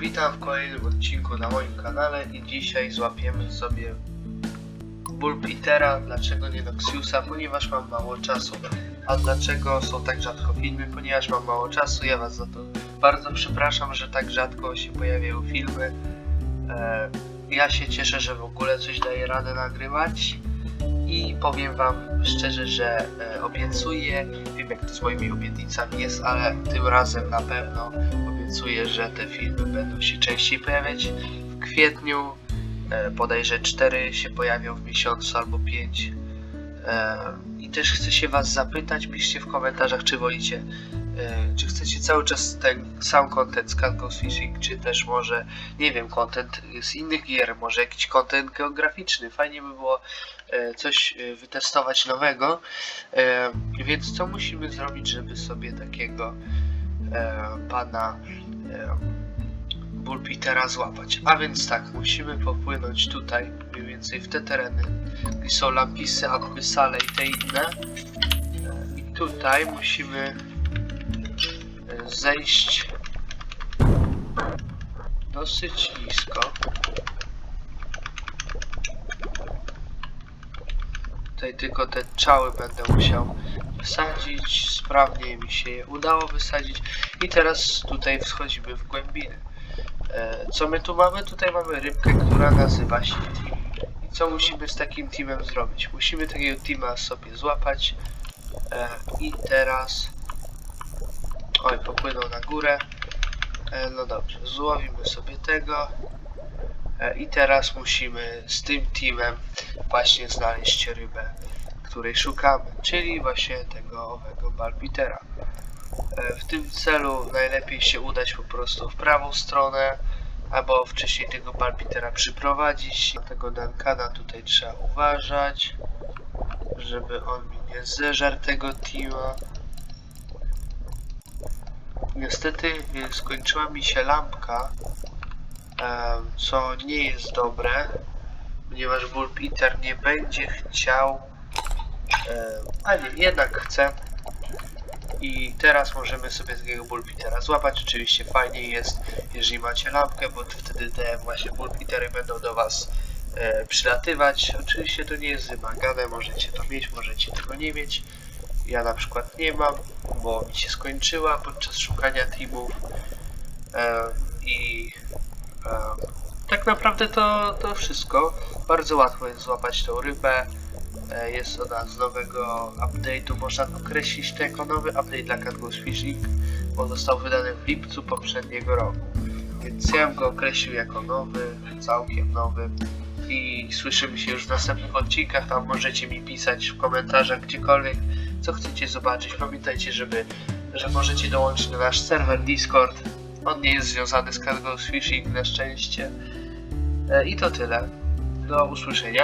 Witam w kolejnym odcinku na moim kanale i dzisiaj złapiemy sobie Bullpitera, dlaczego nie Noxiusa, ponieważ mam mało czasu. A dlaczego są tak rzadko filmy? Ponieważ mam mało czasu, ja was za to bardzo przepraszam, że tak rzadko się pojawiają filmy. E, ja się cieszę, że w ogóle coś daję radę nagrywać i powiem wam szczerze, że e, obiecuję, wiem jak to z moimi obietnicami jest, ale tym razem na pewno obiecuję, że te filmy będą się częściej pojawiać. W kwietniu e, bodajże 4 się pojawią w miesiącu albo 5. E, I też chcę się was zapytać, piszcie w komentarzach, czy wolicie, czy chcecie cały czas ten sam content z Goes Fishing, czy też może, nie wiem, content z innych gier, może jakiś content geograficzny. Fajnie by było e, coś e, wytestować nowego. E, Więc co musimy zrobić, żeby sobie takiego e, pana e, Bullpitera złapać? A więc tak, musimy popłynąć tutaj, mniej więcej w te tereny, gdzie są lampisy, akwysale i te inne. E, I tutaj musimy e, zejść dosyć nisko. Tutaj tylko te czały będę musiał wysadzić. Sprawnie mi się je udało wysadzić. I teraz tutaj wschodzimy w głębiny. E, co my tu mamy? Tutaj mamy rybkę, która nazywa się Team. I co musimy z takim teamem zrobić? Musimy takiego teama sobie złapać. E, I teraz... Oj, popłynął na górę. E, no dobrze, złowimy sobie tego. E, I teraz musimy z tym teamem właśnie znaleźć rybę, której szukamy, czyli właśnie tego owego Barbitera. E, W tym celu najlepiej się udać po prostu w prawą stronę, albo wcześniej tego Barbitera przyprowadzić. Tego Duncana tutaj trzeba uważać, żeby on mi nie zeżarł tego teama. Niestety y, skończyła mi się lampka, em, co nie jest dobre, ponieważ Bullpeter nie będzie chciał, em, a nie, jednak chce. I teraz możemy sobie takiego Bullpitera złapać. Oczywiście fajniej jest, jeżeli macie lampkę, bo wtedy te właśnie Bullpitery będą do Was e, przylatywać. Oczywiście to nie jest wymagane, możecie to mieć, możecie tego nie mieć. Ja na przykład nie mam, bo mi się skończyła podczas szukania teamów. E, I e, tak naprawdę to, to wszystko. Bardzo łatwo jest złapać tą rybę. E, Jest ona z nowego update'u. Można określić to jako nowy update dla Cat Goes Fishing, bo został wydany w lipcu poprzedniego roku. Więc ja bym go określił jako nowy, całkiem nowy. I słyszymy się już w następnych odcinkach. Tam możecie mi pisać w komentarzach gdziekolwiek, co chcecie zobaczyć. Pamiętajcie, żeby, że możecie dołączyć na nasz serwer Discord. On nie jest związany z Cat Goes Fishing na szczęście. E, I to tyle. Do usłyszenia.